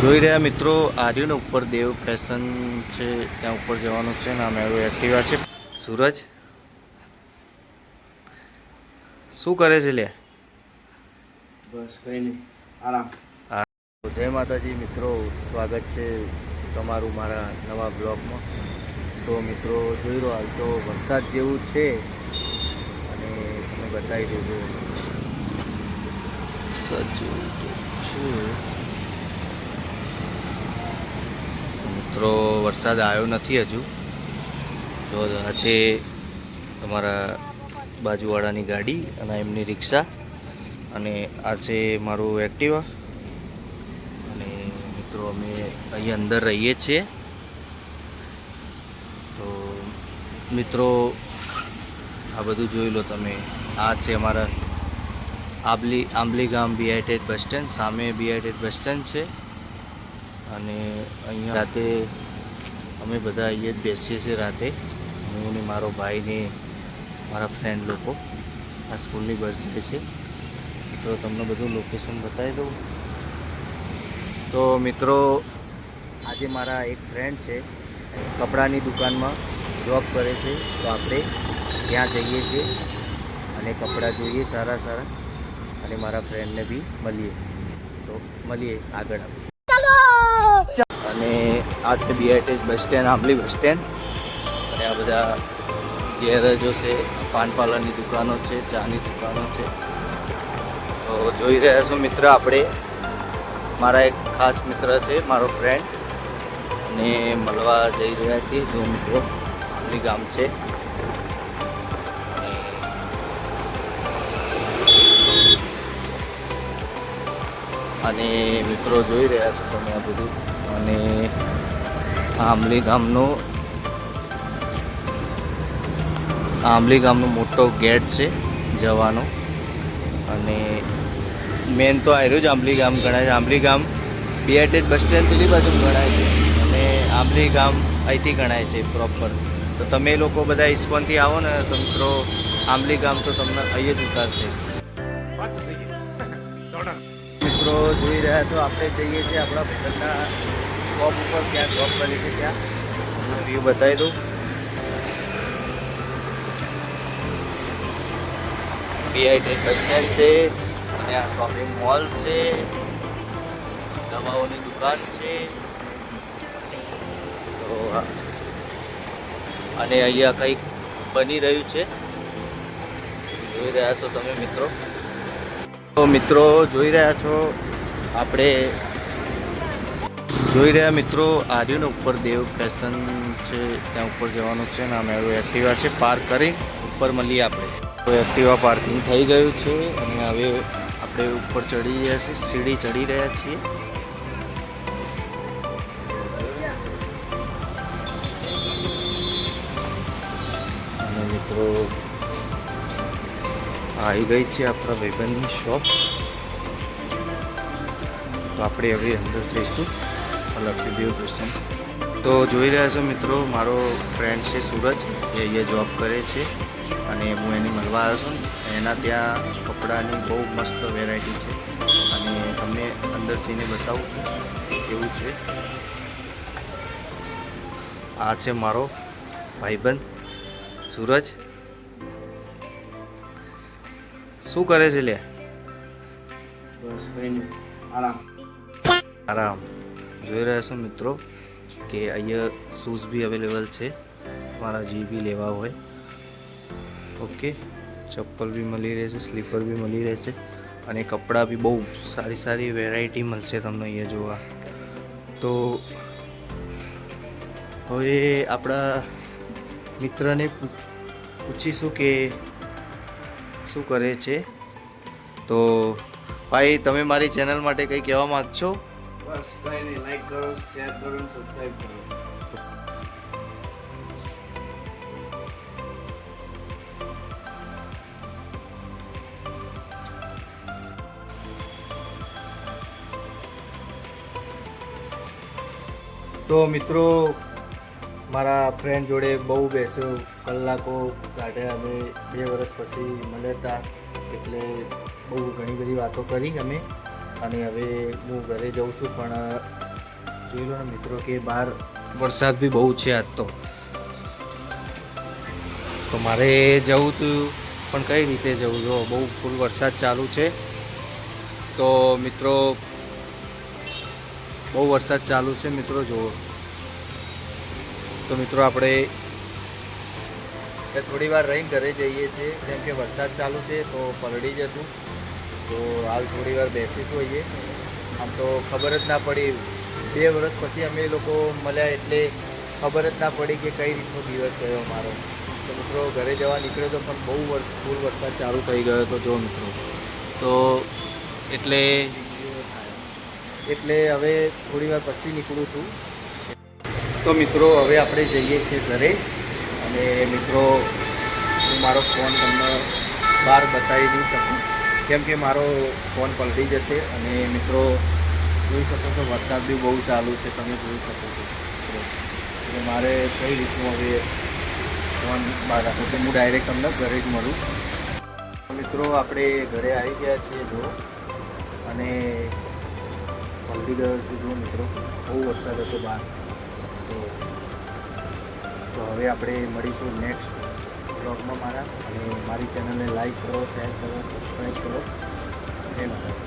જોઈ રહ્યા મિત્રો આર્યન ઉપર દેવ ફેશન છે ત્યાં ઉપર જવાનું છે ને અમે એક્ટિવા છે. સૂરજ શું કરે છે લે? બસ કંઈ નહીં આરામ. જય માતાજી મિત્રો સ્વાગત છે તમારું મારા નવા બ્લોગમાં. તો મિત્રો જોઈ રહ્યો હાલ તો વરસાદ જેવું છે અને તમે બતાવી દેજો. વરસાદ જેવું તો છે મિત્રો, વરસાદ આવ્યો નથી હજુ. તો આ છે તમારા બાજુવાળાની ગાડી અને એમની રિક્ષા અને આ છે મારું એક્ટિવા અને મિત્રો, અમે અહીં અંદર રહીએ છીએ. તો મિત્રો, આ બધું જોઈ લો તમે. આ છે અમારા આંબલી આંબલી ગામ બીઆઈટેડ બસ સ્ટેન્ડ સામે બીઆઈટેડ બસ સ્ટેન્ડ છે. અને અહીંયા રાતે અમે બધા અહીંયા જ બેસીએ છીએ રાતે. હું ને મારો ભાઈ ને મારા ફ્રેન્ડ લોકો આ સ્કૂલની બસ જાય છે. તો તમને બધું લોકેશન બતાવી દઉં. તો મિત્રો, આજે મારા એક ફ્રેન્ડ છે, કપડાની દુકાનમાં જોબ કરે છે. તો આપણે ત્યાં જઈએ છીએ અને કપડાં જોઈએ સારા સારા અને મારા ફ્રેન્ડને બી મળીએ. તો મળીએ આગળ અને આ છે બીઆઈટીએસ બસ સ્ટેન્ડ, આંબલી બસ સ્ટેન્ડ. અને આ બધા ગેરેજો છે પાન પાર્લરની દુકાનો છે, ચાની દુકાનો છે. તો જોઈ રહ્યા છો મિત્ર આપણે. મારા એક ખાસ મિત્ર છે, મારો ફ્રેન્ડ અને મળવા જઈ રહ્યા છીએ જો મિત્રો ગામ છે. અને મિત્રો જોઈ રહ્યા છો તમે આ બધું. અને આંબલી ગામનો આંબલી ગામનો મોટો ગેટ છે જવાનો. અને મેન તો આવ્યું જ આંબલી ગામ ગણાય છે. આંબલી ગામ બીઆરટીએસ બસ સ્ટેન્ડ પેલી બાજુ ગણાય છે. અને આંબલી ગામ અહીંથી ગણાય છે પ્રોપર. તો તમે લોકો બધા ઇસ્કોનથી આવો ને તો મિત્રો આંબલી ગામ તો તમને અહીં જ ઉતારશે. વાત તો મિત્રો જોઈ રહ્યા છો, આપણે જઈએ છીએ આપણા ભાઈબંધના શોપ ઉપર, ત્યાં જોબ કરી છે ત્યાં. વ્યૂ બતાવી દઉં. બીઆઈટી બસ સ્ટેન્ડ છે, અને આ શોપિંગ મોલ છે, દવાઓની દુકાન છે. તો અને અહીંયા કંઈક બની રહ્યું છે. જોઈ રહ્યા છો તમે મિત્રો? તો મિત્રો જોઈ રહ્યા છો, આપણે જોઈ રહ્યા મિત્રો આર્યન ઉપર દેવ ફેશન છે, ત્યાં ઉપર જવાનું છે ને અમે એક્ટિવા છે, પાર્ક કરી ઉપર મળીએ આપણે. તો એક્ટિવા પાર્કિંગ થઈ ગયું છે અને હવે આપણે ઉપર ચડી રહ્યા છીએ, સીડી ચડી રહ્યા છીએ. અને મિત્રો આવી ગઈ છે આપણા ભાઈબંધની શોપ તો આપણે હવે અંદર જઈશું. અલગથી દેવ દર્શન તો જોઈ રહ્યા છો મિત્રો, મારો ફ્રેન્ડ છે સૂરજ. એ અહીંયા જોબ કરે છે અને હું એને મળવા આવ્યો છું. એના ત્યાં કપડાની બહુ મસ્ત વેરાયટી છે. અને તમને અંદર જઈને બતાવું છું કેવું છે. આ છે મારો ભાઈબંધ, સૂરજ. શું કરે છે લે? બસ આરામ. આરામ. જોઈ રહ્યા છો મિત્રો કે અહીંયા શૂઝ બી અવેલેબલ છે. મારા જે બી લેવા હોય. ઓકે. ચપ્પલ બી મળી રહેશે સ્લીપર બી મળી રહેશે અને કપડાં બી બહુ સારી સારી વેરાયટી મળશે તમને અહીંયા જોવા. તો હવે આપણા મિત્રને પૂછીશું કે શું કરે છે? તો ભાઈ તમે મારી ચેનલ માટે કંઈ કહેવા માગશો? બસ કંઈ નહીં. લાઈક કરો શેર કરો સબસ્ક્રાઈબ કરો. તો મિત્રો મારા ફ્રેન્ડ જોડે બહુ બેસ્યો. કલાકો કાઢ્યા અમે બે વર્ષ પછી મળ્યા એટલે બહુ ઘણી બધી વાતો કરી અમે. અને હવે હું ઘરે જઉં છું, પણ જોઈ લો મિત્રો કે બહાર વરસાદ બી બહુ છે આજ તો. તો મારે જવું હતું પણ કઈ રીતે જવું? જો, બહુ ફૂલ વરસાદ ચાલુ છે. તો મિત્રો, બહુ વરસાદ ચાલુ છે મિત્રો, જુઓ. તો મિત્રો આપણે થોડી વાર રહીને ઘરે જઈએ છીએ. જેમ કે વરસાદ ચાલુ છે તો પલળી જશું. તો હાલ થોડી વાર બેસીશું હોઈએ આમ તો ખબર જ ના પડી. બે વર્ષ પછી અમે લોકો મળ્યા એટલે ખબર જ ના પડી કે કઈ રીતનો દિવસ ગયો મારો તો મિત્રો ઘરે જવા નીકળ્યો તો પણ બહુ ફૂલ વરસાદ ચાલુ થઈ ગયો હતો જો મિત્રો. તો એટલે એટલે હવે થોડી વાર પછી નીકળું છું. તો મિત્રો, હવે આપણે જઈએ છીએ ઘરે. અને મિત્રો, હું મારો ફોન તમને બહાર બતાવી નહીં શકું. કેમ કે મારો ફોન પલટી જશે અને મિત્રો, જોઈ શકો છો, વરસાદ બી બહુ ચાલુ છે, તમે જોઈ શકો છો. એટલે મારે કઈ રીતનું હવે ફોન બહાર રાખો તો હું ડાયરેક્ટ તમને ઘરે જ મળું. મિત્રો, આપણે ઘરે આવી ગયા છીએ, જો. અને પલટી ગયો છું, જો મિત્રો. બહુ વરસાદ હતો બહાર. તો તો હવે આપણે મળીશું નેક્સ્ટ બ્લોગમાં મારા. અને મારી ચેનલને લાઈક કરો શેર કરો સબસ્ક્રાઈબ કરો. જય માતા